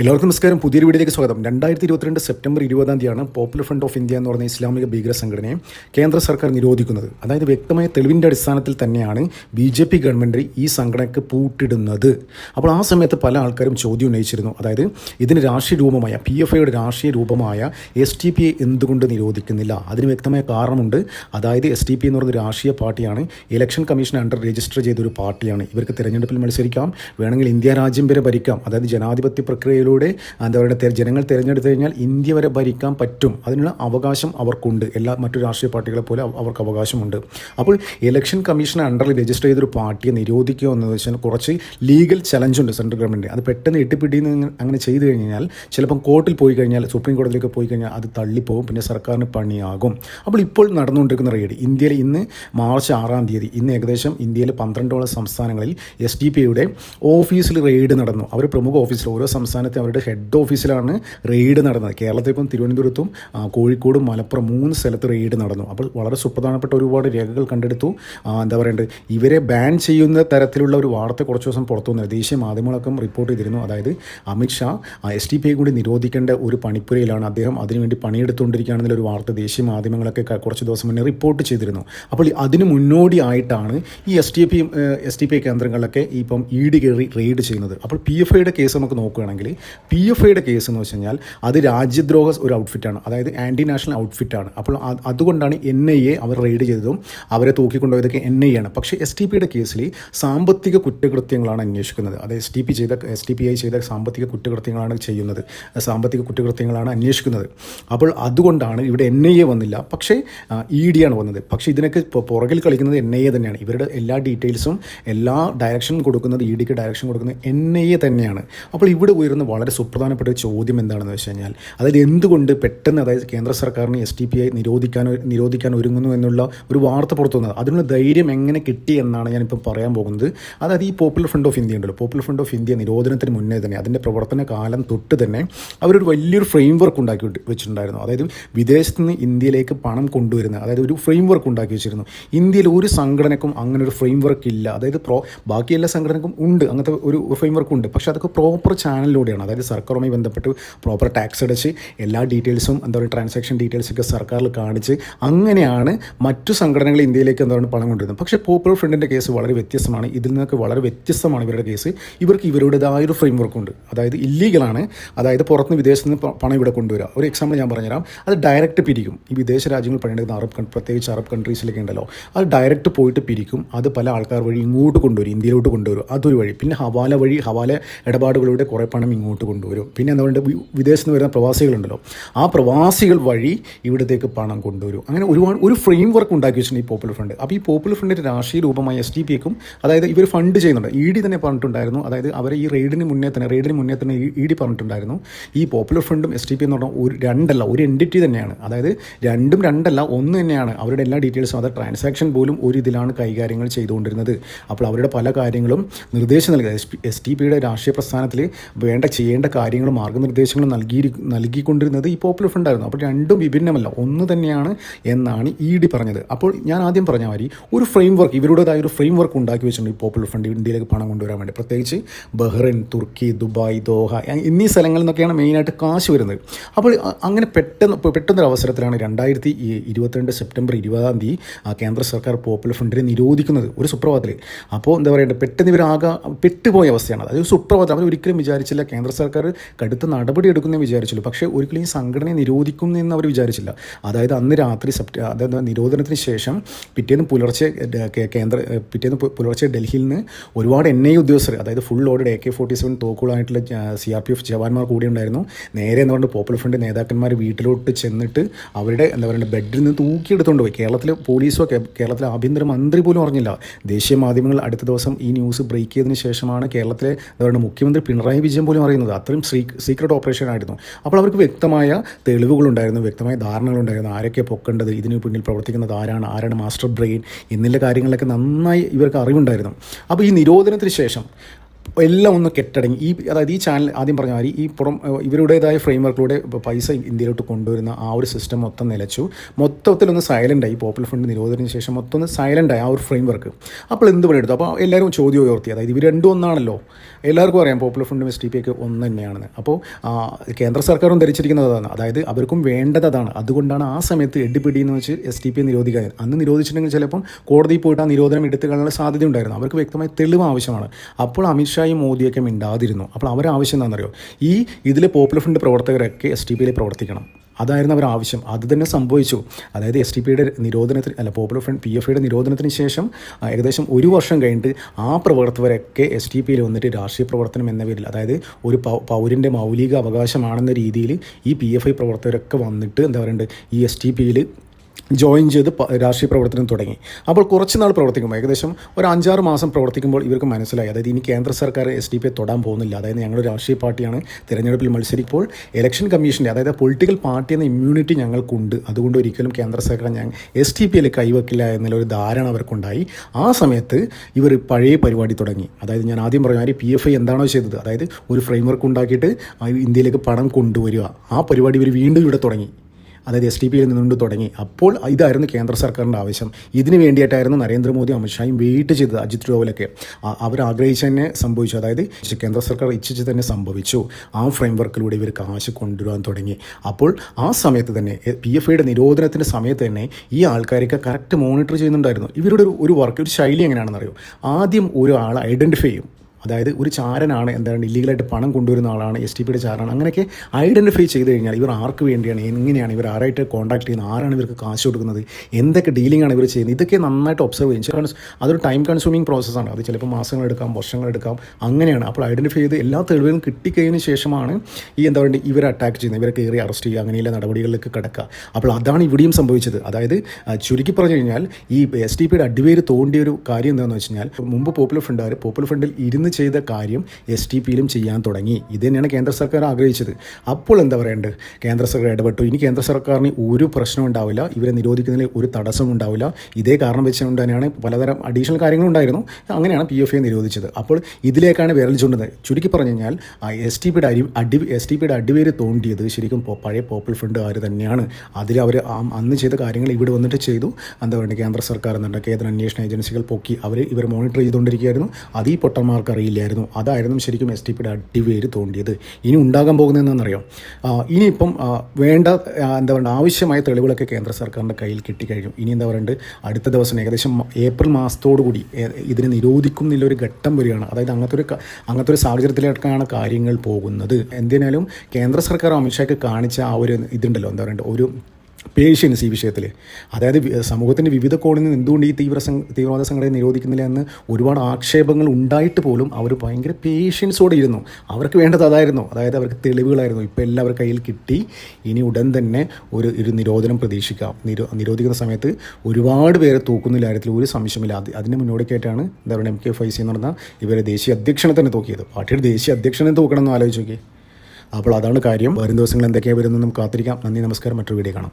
എല്ലാവർക്കും നമസ്കാരം. പുതിയൊരു വീഡിയോയിലേക്ക് സ്വാഗതം. രണ്ടായിരത്തി ഇരുപത്തിരണ്ട് സെപ്റ്റംബർ ഇരുപതാം തീയതിയാണ് പോപ്പുലർ ഫ്രണ്ട് ഓഫ് ഇന്ത്യ എന്ന് പറഞ്ഞ ഇസ്ലാമിക ഭീകര സംഘടനയെ കേന്ദ്ര സർക്കാർ നിരോധിക്കുന്നത്. അതായത് വ്യക്തമായ തെളിവിന്റെ അടിസ്ഥാനത്തിൽ തന്നെയാണ് ബി ജെ പി ഗവൺമെന്റ് ഈ സംഘടനയ്ക്ക് പൂട്ടിടുന്നത്. അപ്പോൾ ആ സമയത്ത് പല ആൾക്കാരും ചോദ്യം ഉന്നയിച്ചിരുന്നു. അതായത് ഇതിന് രാഷ്ട്രീയ രൂപമായ പി എഫ് ഐയുടെ രാഷ്ട്രീയ രൂപമായ എസ് ടി പി എന്തുകൊണ്ട് നിരോധിക്കുന്നില്ല? അതിന് വ്യക്തമായ കാരണമുണ്ട്. അതായത് എസ് ടി പി എന്ന് പറയുന്ന രാഷ്ട്രീയ പാർട്ടിയാണ് ഇലക്ഷൻ കമ്മീഷൻ അണ്ടർ രജിസ്റ്റർ ചെയ്തൊരു പാർട്ടിയാണ്. ഇവർക്ക് തിരഞ്ഞെടുപ്പിൽ മത്സരിക്കാം. വേണമെങ്കിൽ ഇന്ത്യ രാജ്യം വരെ ഭരിക്കാം. അതായത് ജനാധിപത്യ പ്രക്രിയയിലൂടെ എന്താ പറയുക ജനങ്ങൾ തിരഞ്ഞെടുത്തു കഴിഞ്ഞാൽ ഇന്ത്യ വരെ ഭരിക്കാൻ പറ്റും. അതിനുള്ള അവകാശം അവർക്കുണ്ട്. എല്ലാ മറ്റു രാഷ്ട്രീയ പാർട്ടികളെ പോലെ അവ- അവർക്ക് അവകാശമുണ്ട്. അപ്പോൾ ഇലക്ഷൻ കമ്മീഷൻ അണ്ടറിൽ രജിസ്റ്റർ ചെയ്തൊരു പാർട്ടിയെ നിരോധിക്കുക എന്ന് വെച്ചാൽ കുറച്ച് ലീഗൽ ചലഞ്ചുണ്ട് സെൻട്രൽ ഗവൺമെന്റ് അത് പെട്ടെന്ന് എട്ടിപ്പിടിയിൽ നിന്ന് അങ്ങനെ ചെയ്തു കഴിഞ്ഞാൽ ചിലപ്പം കോർട്ടിൽ പോയി കഴിഞ്ഞാൽ സുപ്രീം കോടതിയിലേക്ക് പോയി കഴിഞ്ഞാൽ അത് തള്ളിപ്പോകും. പിന്നെ സർക്കാരിന് പണിയാകും. അപ്പോൾ ഇപ്പോൾ നടന്നുകൊണ്ടിരിക്കുന്ന റെയ്ഡ് ഇന്ത്യയിൽ ഇന്ന് മാർച്ച് ആറാം തീയതി ഇന്ന് ഏകദേശം ഇന്ത്യയിലെ പന്ത്രണ്ടോളം സംസ്ഥാനങ്ങളിൽ എസ് ഡി പി യുടെ ഓഫീസിൽ റെയ്ഡ് നടന്നു. അവർ പ്രമുഖ ഓഫീസിൽ ഓരോ സംസ്ഥാനത്തെ അവരുടെ ഹെഡ് ഓഫീസിലാണ് റെയ്ഡ് നടന്നത്. കേരളത്തിൽ ഇപ്പം തിരുവനന്തപുരത്തും കോഴിക്കോടും മലപ്പുറം മൂന്ന് സ്ഥലത്ത് റെയ്ഡ് നടന്നു. അപ്പോൾ വളരെ സുപ്രധാനപ്പെട്ട ഒരുപാട് രേഖകൾ കണ്ടെടുത്തു. എന്താ പറയേണ്ടത് ഇവരെ ബാൻ ചെയ്യുന്ന തരത്തിലുള്ള ഒരു വാർത്ത കുറച്ച് ദിവസം പുറത്തു വന്നു. ദേശീയ മാധ്യമങ്ങളൊക്കെ റിപ്പോർട്ട് ചെയ്തിരുന്നു. അതായത് അമിത്ഷാ എസ് ടി പിയെ കൂടി നിരോധിക്കേണ്ട ഒരു പണിപ്പുരയിലാണ് അദ്ദേഹം. അതിനുവേണ്ടി പണിയെടുത്തുകൊണ്ടിരിക്കുകയാണെന്നുള്ള ഒരു വാർത്ത ദേശീയ മാധ്യമങ്ങളൊക്കെ കുറച്ച് ദിവസം മുന്നേ റിപ്പോർട്ട് ചെയ്തിരുന്നു. അപ്പോൾ ഈ അതിന് മുന്നോടിയായിട്ടാണ് ഈ S T P S T P കേന്ദ്രങ്ങളിലൊക്കെ ഇപ്പം ഇ ഡി കയറി റെയ്ഡ് ചെയ്യുന്നത്. അപ്പോൾ പി എഫ് ഐയുടെ കേസ് നമുക്ക് നോക്കുകയാണെങ്കിൽ പി എഫ് ഐയുടെ കേസ് എന്ന് വെച്ച് കഴിഞ്ഞാൽ അത് രാജ്യദ്രോഹ ഒരു ഔട്ട്ഫിറ്റാണ് അതായത് ആന്റി നാഷണൽ ഔട്ട്ഫിറ്റാണ് അപ്പോൾ അതുകൊണ്ടാണ് എൻ ഐ എ അവർ റെയ്ഡ് ചെയ്തതും അവരെ തൂക്കിക്കൊണ്ടുപോയതൊക്കെ എൻ ഐ ആണ്. പക്ഷേ എസ് ടി പിയുടെ കേസിൽ സാമ്പത്തിക കുറ്റകൃത്യങ്ങളാണ് അന്വേഷിക്കുന്നത്. അത് എസ് ടി പി ചെയ്ത എസ് ടി പി ഐ ചെയ്ത സാമ്പത്തിക കുറ്റകൃത്യങ്ങളാണ് ചെയ്യുന്നത്. സാമ്പത്തിക കുറ്റകൃത്യങ്ങളാണ് അന്വേഷിക്കുന്നത്. അപ്പോൾ അതുകൊണ്ടാണ് ഇവിടെ എൻ ഐ എ വന്നില്ല. പക്ഷേ ഇ ഡി ആണ് വന്നത്. പക്ഷേ ഇതിനൊക്കെ പുറകിൽ കളിക്കുന്നത് എൻ ഐ എ തന്നെയാണ്. ഇവരുടെ എല്ലാ ഡീറ്റെയിൽസും എല്ലാ ഡയറക്ഷനും കൊടുക്കുന്നത് ഇ ഡിക്ക് ഡയറക്ഷൻ കൊടുക്കുന്നത് എൻ ഐ എ തന്നെയാണ്. അപ്പോൾ ഇവിടെ ഉയരുന്ന വളരെ സുപ്രധാനപ്പെട്ട ഒരു ചോദ്യം എന്താണെന്ന് വെച്ച് കഴിഞ്ഞാൽ അതായത് എന്തുകൊണ്ട് പെട്ടെന്ന് അതായത് കേന്ദ്ര സർക്കാരിന് എസ് ടി പി ഐ നിരോധിക്കാൻ നിരോധിക്കാൻ ഒരുങ്ങുന്നു എന്നുള്ള ഒരു വാർത്ത പുറത്തു വന്നത്. അതിനുള്ള ധൈര്യം എങ്ങനെ കിട്ടി എന്നാണ് ഞാനിപ്പോൾ പറയാൻ പോകുന്നത്. അതായത് ഈ പോപ്പുലർ ഫ്രണ്ട് ഓഫ് ഇന്ത്യ ഉണ്ടല്ലോ. പോപ്പുലർ ഫ്രണ്ട് ഓഫ് ഇന്ത്യ നിരോധനത്തിന് മുന്നേ തന്നെ അതിന്റെ പ്രവർത്തന കാലം തൊട്ട് തന്നെ അവരൊരു വലിയൊരു ഫ്രെയിം വർക്ക് ഉണ്ടാക്കി വെച്ചിട്ടുണ്ടായിരുന്നു. അതായത് വിദേശത്ത് നിന്ന് ഇന്ത്യയിലേക്ക് പണം കൊണ്ടുവരുന്ന അതായത് ഒരു ഫ്രെയിം വർക്ക് ഉണ്ടാക്കി വെച്ചിരുന്നു. ഇന്ത്യയിൽ ഒരു സംഘടനക്കും അങ്ങനെ ഒരു ഫ്രെയിം വർക്ക് ഇല്ല. അതായത് പ്രോ ബാക്കി എല്ലാ സംഘടനക്കും ഉണ്ട്. അങ്ങനത്തെ ഒരു ഫ്രെയിം വർക്ക് ഉണ്ട്. പക്ഷേ അതൊക്കെ പ്രോപ്പർ ചാനലിലൂടെയാണ് അതായത് സർക്കാരുമായി ബന്ധപ്പെട്ട് പ്രോപ്പർ ടാക്സ് അടച്ച് എല്ലാ ഡീറ്റെയിൽസും എന്താ പറയുക ട്രാൻസാക്ഷൻ ഡീറ്റെയിൽസ് ഒക്കെ സർക്കാരിൽ കാണിച്ച് അങ്ങനെയാണ് മറ്റു സംഘടനകൾ ഇന്ത്യയിലേക്ക് എന്താണ് പണം കൊണ്ടുവരുന്നത്. പക്ഷേ പോപ്പുലർ ഫ്രണ്ടിന്റെ കേസ് വളരെ വ്യത്യസ്തമാണ്. ഇതിൽ നിന്നൊക്കെ വളരെ വ്യത്യസ്തമാണ് ഇവരുടെ കേസ് ഇവർക്ക് ഇവരുടേതായ ഒരു ഫ്രെയിം വർക്കുണ്ട് അതായത് ഇല്ലീഗലാണ് അതായത് പുറത്തുനിന്ന് വിദേശത്ത് നിന്ന് പണം ഇവിടെ കൊണ്ടുവരിക. ഒരു എക്സാമ്പിൾ ഞാൻ പറഞ്ഞുതരാം. അത് ഡയറക്റ്റ് പിരിക്കും. ഈ വിദേശ രാജ്യങ്ങൾ പണിയെടുക്കുന്ന അറബ് പ്രത്യേകിച്ച് അറബ് കൺട്രീസിലൊക്കെ ഉണ്ടല്ലോ. അത് ഡയറക്റ്റ് പോയിട്ട് പിരിക്കും. അത് പല ആൾക്കാർ വഴി ഇങ്ങോട്ട് കൊണ്ടുവരും. ഇന്ത്യയിലോട്ട് കൊണ്ടുവരും. അതൊരു വഴി. പിന്നെ ഹവാല വഴി ഹവാല ഇടപാടുകളിലൂടെ കുറേ പണം ഇങ്ങോട്ട് കൊണ്ടുവരും. പിന്നെ എന്താ പറയുക വിദേശത്ത് നിന്ന് വരുന്ന പ്രവാസികളുണ്ടല്ലോ ആ പ്രവാസികൾ വഴി ഇവിടത്തേക്ക് പണം കൊണ്ടുവരും. അങ്ങനെ ഒരുപാട് ഒരു ഫ്രെയിം വർക്ക് ഉണ്ടാക്കി വെച്ചിട്ടുണ്ട് ഈ പോപ്പുലർ ഫണ്ട് അപ്പോൾ ഈ പോപ്പുലർ ഫണ്ടിന്റെ രാഷ്ട്രീയ രൂപമായ എസ് ടി പി എക്കും അതായത് ഇവർ ഫണ്ട് ചെയ്യുന്നുണ്ട്. ഇ ഡി തന്നെ പറഞ്ഞിട്ടുണ്ടായിരുന്നു. അതായത് അവർ ഈ റെയ്ഡിന് മുന്നേ തന്നെ റെയ്ഡിന് മുന്നേ തന്നെ ഇ ഡി പറഞ്ഞിട്ടുണ്ടായിരുന്നു. ഈ പോപ്പുലർ ഫണ്ടും എസ് ടി പി എന്ന് പറഞ്ഞാൽ ഒരു രണ്ടല്ല ഒരു എന്റിറ്റി തന്നെയാണ്. അതായത് രണ്ടും രണ്ടല്ല ഒന്ന് തന്നെയാണ്. അവരുടെ എല്ലാ ഡീറ്റെയിൽസും അത് ട്രാൻസാക്ഷൻ പോലും ഒരു ഇതിലാണ് കൈകാര്യങ്ങൾ ചെയ്തുകൊണ്ടിരുന്നത്. അപ്പോൾ അവരുടെ പല കാര്യങ്ങളും നിർദ്ദേശം നൽകുക എസ് ടി പിയുടെ രാഷ്ട്രീയ പ്രസ്ഥാനത്തിൽ ചെയ്യേണ്ട കാര്യങ്ങൾ മാർഗനിർദ്ദേശങ്ങളും നൽകി നൽകിക്കൊണ്ടിരുന്നത് ഈ പോപ്പുലർ ഫ്രണ്ടായിരുന്നു അപ്പോൾ രണ്ടും വിഭിന്നമല്ല. ഒന്ന് തന്നെയാണ് എന്നാണ് ഇ ഡി പറഞ്ഞത്. അപ്പോൾ ഞാൻ ആദ്യം പറഞ്ഞ മാതിരി ഒരു ഫ്രെയിം വർക്ക് ഇവരുടേതായ ഒരു ഫ്രെയിം വർക്ക് ഉണ്ടാക്കി വെച്ചിട്ടുണ്ട് ഈ പോപ്പുലർ ഫ്രണ്ട് ഇന്ത്യയിലേക്ക് പണം കൊണ്ടുവരാൻ വേണ്ടി. പ്രത്യേകിച്ച് ബഹ്റിൻ തുർക്കി ദുബായ് ദോഹ എന്നീ സ്ഥലങ്ങളിൽ നിന്നൊക്കെയാണ് മെയിനായിട്ട് കാശ് വരുന്നത്. അപ്പോൾ അങ്ങനെ പെട്ടെന്ന് പെട്ടെന്നൊരു അവസരത്തിലാണ് രണ്ടായിരത്തി ഇരുപത്തിരണ്ട് സെപ്റ്റംബർ ഇരുപതാം തീയതി കേന്ദ്ര സർക്കാർ പോപ്പുലർ ഫ്രണ്ടിനെ നിരോധിക്കുന്നത്. ഒരു സുപ്രഭാതത്തിൽ അപ്പോൾ എന്താ പറയുക പെട്ടെന്ന് ഇവരാകെ പെട്ടുപോയ അവസ്ഥയാണ്. അതായത് സുപ്രഭാതം അവർ ഒരിക്കലും വിചാരിച്ചില്ല കേന്ദ്ര സർക്കാർ കടുത്ത നടപടി എടുക്കുന്നേ വിചാരിച്ചുള്ളൂ പക്ഷേ ഒരിക്കലും ഈ സംഘടനയെ നിരോധിക്കും എന്ന് അവർ വിചാരിച്ചില്ല. അതായത് അന്ന് രാത്രി അതായത് നിരോധനത്തിന് ശേഷം പിറ്റേന്ന് പുലർച്ചെ കേന്ദ്ര പിറ്റേന്ന് പുലർച്ചെ ഡൽഹിയിൽ നിന്ന് ഒരുപാട് എൻ ഐ ഉദ്യോഗസ്ഥർ അതായത് full loaded A K forty seven തോക്കുകളായിട്ടുള്ള C R P F ജവാന്മാർ കൂടി ഉണ്ടായിരുന്നു. നേരെ എന്ന് പറഞ്ഞാൽ പോപ്പുലർ ഫ്രണ്ട് നേതാക്കന്മാർ വീട്ടിലോട്ട് ചെന്നിട്ട് അവരുടെ എന്താ പറയുക ബെഡിൽ നിന്ന് തൂക്കിയെടുത്തുകൊണ്ട് പോയി. കേരളത്തിലെ പോലീസോ കേരളത്തിലെ ആഭ്യന്തര മന്ത്രി പോലും അറിഞ്ഞില്ല. ദേശീയ മാധ്യമങ്ങൾ അടുത്ത ദിവസം ഈ ന്യൂസ് ബ്രേക്ക് ചെയ്തതിന് ശേഷമാണ് കേരളത്തിലെ എന്താ പറയുക മുഖ്യമന്ത്രി പിണറായി വിജയൻ പോലും അറിയുന്നത് അത്രയും സീക്രട്ട് ഓപ്പറേഷൻ ആയിരുന്നു. അപ്പോൾ അവർക്ക് വ്യക്തമായ തെളിവുകളുണ്ടായിരുന്നു വ്യക്തമായ ധാരണകളുണ്ടായിരുന്നു. ആരൊക്കെ പൊക്കേണ്ടത് ഇതിന് പിന്നിൽ പ്രവർത്തിക്കുന്നത് ആരാണ് ആരാണ് മാസ്റ്റർ ബ്രെയിൻ എന്നുള്ള കാര്യങ്ങളിലൊക്കെ നന്നായി ഇവർക്ക് അറിവുണ്ടായിരുന്നു. അപ്പോൾ ഈ നിരോധനത്തിന് ശേഷം എല്ലാം ഒന്ന് കെട്ടടങ്ങി. ഈ അതായത് ഈ ചാനൽ ആദ്യം പറഞ്ഞ മാതിരി ഈ പുറം ഇവരുടേതായ ഫ്രെയിംവർക്കിലൂടെ പൈസ ഇന്ത്യയിലോട്ട് കൊണ്ടുവരുന്ന ആ ഒരു സിസ്റ്റം മൊത്തം നിലച്ചു. മൊത്തത്തിലൊന്ന് സൈലന്റായി പോപ്പുലർ ഫണ്ട് നിരോധനത്തിന് ശേഷം മൊത്തം ഒന്ന് സൈലന്റായി ആ ഒരു ഫ്രെയിം വർക്ക് അപ്പോൾ എന്ത് പണിയെടുത്തു? അപ്പോൾ എല്ലാവരും ചോദ്യം ഉയർത്തി. അതായത് ഇവർ രണ്ടും ഒന്നാണല്ലോ. എല്ലാവർക്കും അറിയാം പോപ്പുലർ ഫണ്ടും എസ് ടി പി ഒക്കെ ഒന്ന് തന്നെയാണെന്ന്. അപ്പോൾ കേന്ദ്ര സർക്കാരും ധരിച്ചിരിക്കുന്നത് അതാണ്. അതായത് അവർക്കും വേണ്ടത് അതാണ്. അതുകൊണ്ടാണ് ആ സമയത്ത് എഡിപിടി എന്ന് വെച്ച് എസ് ടി പി നിരോധിക്കാൻ അന്ന് നിരോധിച്ചിട്ടുണ്ടെങ്കിൽ ചിലപ്പം കോടതിയിൽ പോയിട്ട് ആ നിരോധനം എടുത്തു കളയാനുള്ള സാധ്യത ഉണ്ടായിരുന്നു. അവർക്ക് വ്യക്തമായ തെളിവ് ആവശ്യമാണ്. അപ്പോൾ അമിത്ഷായും മോദിയൊക്കെ മിണ്ടാതിരുന്നു. അപ്പോൾ അവർ ആവശ്യം എന്താണെന്നറിയോ? ഈ ഇതിലെ പോപ്പുലർ ഫ്രണ്ട് പ്രവർത്തകരൊക്കെ എസ് ടി പിയിൽ പ്രവർത്തിക്കണം. അതായിരുന്നു അവർ ആവശ്യം അത് തന്നെ സംഭവിച്ചു. അതായത് എസ് ടി പിയുടെ നിരോധനത്തിന് അല്ല പോപ്പുലർ ഫ്രണ്ട് പി എഫ് ഐയുടെ നിരോധനത്തിന് ശേഷം ഏകദേശം ഒരു വർഷം കഴിഞ്ഞിട്ട് ആ പ്രവർത്തകരൊക്കെ എസ് ടി പിയിൽ വന്നിട്ട് രാഷ്ട്രീയ പ്രവർത്തനം എന്ന പേരിൽ അതായത് ഒരു പൗരന്റെ മൗലിക അവകാശമാണെന്ന രീതിയിൽ ഈ പി എഫ് ഐ പ്രവർത്തകരൊക്കെ വന്നിട്ട് എന്താ പറയുക ഈ എസ് ടി പിയിൽ ജോയിൻ ചെയ്ത് രാഷ്ട്രീയ പ്രവർത്തനം തുടങ്ങി. അപ്പോൾ കുറച്ച് നാൾ പ്രവർത്തിക്കുമ്പോൾ ഏകദേശം ഒരു അഞ്ചാറ് മാസം പ്രവർത്തിക്കുമ്പോൾ ഇവർക്ക് മനസ്സിലായി. അതായത് ഇനി കേന്ദ്ര സർക്കാർ എസ് ഡി പി തൊടാൻ പോകുന്നില്ല. അതായത് ഞങ്ങൾ രാഷ്ട്രീയ പാർട്ടിയാണ്. തിരഞ്ഞെടുപ്പിൽ മത്സരിക്കുമ്പോൾ ഇലക്ഷൻ കമ്മീഷന്റെ അതായത് പൊളിറ്റിക്കൽ പാർട്ടി എന്ന ഇമ്മ്യൂണിറ്റി ഞങ്ങൾക്കുണ്ട്. അതുകൊണ്ട് ഒരിക്കലും കേന്ദ്ര സർക്കാർ ഞങ്ങൾ എസ് ഡി പിയിൽ കൈവക്കില്ല എന്നുള്ള ധാരണ അവർക്കുണ്ടായി. ആ സമയത്ത് ഇവർ പഴയ പരിപാടി തുടങ്ങി. അതായത് ഞാൻ ആദ്യം പറഞ്ഞ മാതിരി പി എഫ് ഐ എന്താണോ ചെയ്തത്? അതായത് ഒരു ഫ്രെയിംവർക്ക് ഉണ്ടാക്കിയിട്ട് ഇന്ത്യയിലേക്ക് പണം കൊണ്ടുവരിക. ആ പരിപാടി ഇവർ വീണ്ടും ഇവിടെ തുടങ്ങി. അതായത് എസ് ടി പിയിൽ നിന്നുകൊണ്ട് തുടങ്ങി. അപ്പോൾ ഇതായിരുന്നു കേന്ദ്ര സർക്കാരിന്റെ ആവശ്യം. ഇതിന് വേണ്ടിയിട്ടായിരുന്നു നരേന്ദ്രമോദി അമിത്ഷായും വെയിറ്റ് ചെയ്തത് അജിത് ഡോവലൊക്കെ. ആഗ്രഹിച്ച് തന്നെ സംഭവിച്ചു. അതായത് കേന്ദ്ര സർക്കാർ ഇച്ഛിച്ച് തന്നെ സംഭവിച്ചു. ആ ഫ്രെയിം വർക്കിലൂടെ ഇവർ കാശ് കൊണ്ടുവരാൻ തുടങ്ങി. അപ്പോൾ ആ സമയത്ത് തന്നെ പി എഫ് ഐയുടെ നിരോധനത്തിന്റെ സമയത്ത് തന്നെ ഈ ആൾക്കാരൊക്കെ കറക്റ്റ് മോണിറ്റർ ചെയ്യുന്നുണ്ടായിരുന്നു. ഇവരുടെ ഒരു വർക്ക് ഒരു ശൈലി എങ്ങനെയാണെന്ന് അറിയോ ആദ്യം ഒരാൾ ഐഡന്റിഫൈ ചെയ്യും. അതായത് ഒരു ചാരനാണ് എന്താണ് ഇല്ലീഗലായിട്ട് പണം കൊണ്ടുവരുന്ന ആളാണ് എസ് ടി പിയുടെ ചാരനാണ്. അങ്ങനെയൊക്കെ ഐഡന്റിഫൈ ചെയ്ത് കഴിഞ്ഞാൽ ഇവർ ആർക്ക് വേണ്ടിയാണ് എങ്ങനെയാണ് ഇവർ ആരായിട്ട് കോൺടാക്ട് ചെയ്യുന്നത് ആരാണ് ഇവർക്ക് കാശ് കൊടുക്കുന്നത് എന്തൊക്കെ ഡീലിംഗ് ആണ് ഇവർ ചെയ്യുന്നത് ഇതൊക്കെ നന്നായിട്ട് ഒബ്സർവ് ചെയ്യും. ചില അതൊരു ടൈം കൺസ്യൂമിങ് പ്രോസസ്സാണ് അത് ചിലപ്പോൾ മാസങ്ങളെടുക്കാം വർഷങ്ങളെടുക്കാം അങ്ങനെയാണ്. അപ്പോൾ ഐഡന്റിഫൈ ചെയ്ത് എല്ലാ തെളിവുകളും കിട്ടിക്കഴിഞ്ഞ ശേഷമാണ് ഈ എന്താ പറയുക ഇവരെ അറ്റാക്ക് ചെയ്യുന്നത്. ഇവരെ കയറി അറസ്റ്റ് ചെയ്യുക അങ്ങനെയുള്ള നടപടികളിലേക്ക് കിടക്കുക. അപ്പോൾ അതാണ് ഇവിടെയും സംഭവിച്ചത്. അതായത് ചുരുക്കി പറഞ്ഞു കഴിഞ്ഞാൽ ഈ എസ് ടി പിയുടെ അടിവേര് തോണ്ടിയ ഒരു കാര്യം എന്താണെന്ന് വെച്ച് കഴിഞ്ഞാൽ മുമ്പ് പോപ്പുലർ ഫ്രണ്ടുകാർ പോപ്പുലർ ഫ്രണ്ടിൽ ഇരുന്ന് ചെയ്ത കാര്യം എസ് ടി പിയിലും ചെയ്യാൻ തുടങ്ങി. ഇത് തന്നെയാണ് കേന്ദ്ര സർക്കാർ ആഗ്രഹിച്ചത്. അപ്പോൾ എന്താ പറയേണ്ടത്? കേന്ദ്ര സർക്കാർ ഇടപെട്ടു. ഇനി കേന്ദ്ര സർക്കാരിന് ഒരു പ്രശ്നം ഉണ്ടാവില്ല. ഇവരെ നിരോധിക്കുന്നതിൽ ഒരു തടസ്സം ഉണ്ടാവില്ല. ഇതേ കാരണം വെച്ചുകൊണ്ട് തന്നെയാണ് പലതരം അഡീഷണൽ കാര്യങ്ങളുണ്ടായിരുന്നു അങ്ങനെയാണ് പി എഫ് ഐ നിരോധിച്ചത്. അപ്പോൾ ഇതിലേക്കാണ് വിരൽ ചൂണ്ടുന്നത്. ചുരുക്കി പറഞ്ഞു കഴിഞ്ഞാൽ എസ് ടി പിയുടെ അരി അടി എസ് ടി പിയുടെ അടിവേര് തോണ്ടിയത് ശരിക്കും പഴയ പോപ്പുലർ ആര് തന്നെയാണ്. അതിൽ അവർ അന്ന് ചെയ്ത കാര്യങ്ങൾ ഇവിടെ വന്നിട്ട് ചെയ്തു. എന്താ പറയുക കേന്ദ്ര സർക്കാർ എന്നുണ്ട് കേന്ദ്ര അന്വേഷണ ഏജൻസികൾ പൊക്കി അവർ ഇവർ മോണിറ്റർ ചെയ്തുകൊണ്ടിരിക്കുകയായിരുന്നു. അത് ഈ പൊട്ടന്മാർക്ക് അറിയില്ലായിരുന്നു. അതായിരുന്നു ശരിക്കും എസ് ടി പിയുടെ അടിവേര് തോണ്ടിയത്. ഇനി ഉണ്ടാകാൻ പോകുന്നതെന്നറിയാം ഇനിയിപ്പം വേണ്ട എന്താ പറയുക ആവശ്യമായ തെളിവുകളൊക്കെ കേന്ദ്ര സർക്കാരിന്റെ കയ്യിൽ കിട്ടിക്കഴിഞ്ഞു. ഇനി എന്താ പറയുക അടുത്ത ദിവസം ഏകദേശം ഏപ്രിൽ മാസത്തോടു കൂടി ഇതിനെ നിരോധിക്കും എന്നുള്ളൊരു ഘട്ടം വരികയാണ്. അതായത് അങ്ങനത്തെ ഒരു അങ്ങനത്തെ ഒരു സാഹചര്യത്തിലേക്കാണ് കാര്യങ്ങൾ പോകുന്നത്. എന്തിനാലും കേന്ദ്ര സർക്കാർ അമിത്ഷാക്ക് കാണിച്ച ആ ഒരു ഇതുണ്ടല്ലോ എന്താ പറയുക ഒരു പേഷ്യൻസ് ഈ വിഷയത്തിൽ അതായത് സമൂഹത്തിന്റെ വിവിധ കോണിൽ നിന്ന് എന്തുകൊണ്ട് ഈ തീവ്ര തീവ്രവാദ സംഘടനയെ നിരോധിക്കുന്നില്ല എന്ന് ഒരുപാട് ആക്ഷേപങ്ങൾ ഉണ്ടായിട്ട് പോലും അവർ ഭയങ്കര പേഷ്യൻസോടെ ഇരുന്നു. അവർക്ക് വേണ്ടത് അതായിരുന്നു. അതായത് അവർക്ക് തെളിവുകളായിരുന്നു. ഇപ്പോൾ എല്ലാവരും കയ്യിൽ കിട്ടി. ഇനി ഉടൻ തന്നെ ഒരു ഒരു നിരോധനം പ്രതീക്ഷിക്കാം നിരോ നിരോധിക്കുന്ന സമയത്ത് ഒരുപാട് പേരെ തൂക്കുന്ന കാര്യത്തിൽ ഒരു സംശയമില്ല അത് അതിന് മുന്നോടിക്കായിട്ടാണ് എന്താ പറയുക എം കെ ഫൈസി എന്ന് പറഞ്ഞാൽ ഇവരെ ദേശീയ അധ്യക്ഷനെ തന്നെ തൂക്കിയത്. പാർട്ടിയുടെ ദേശീയ അധ്യക്ഷനെ തൂക്കണം എന്ന് ആലോചിച്ച് നോക്കി അപ്പോൾ അതാണ് കാര്യം. വരും ദിവസങ്ങൾ എന്തൊക്കെയാണ് വരുന്നത് നമുക്ക് കാത്തിരിക്കാം. നന്ദി നമസ്കാരം. മറ്റൊരു വീഡിയോ കാണാം.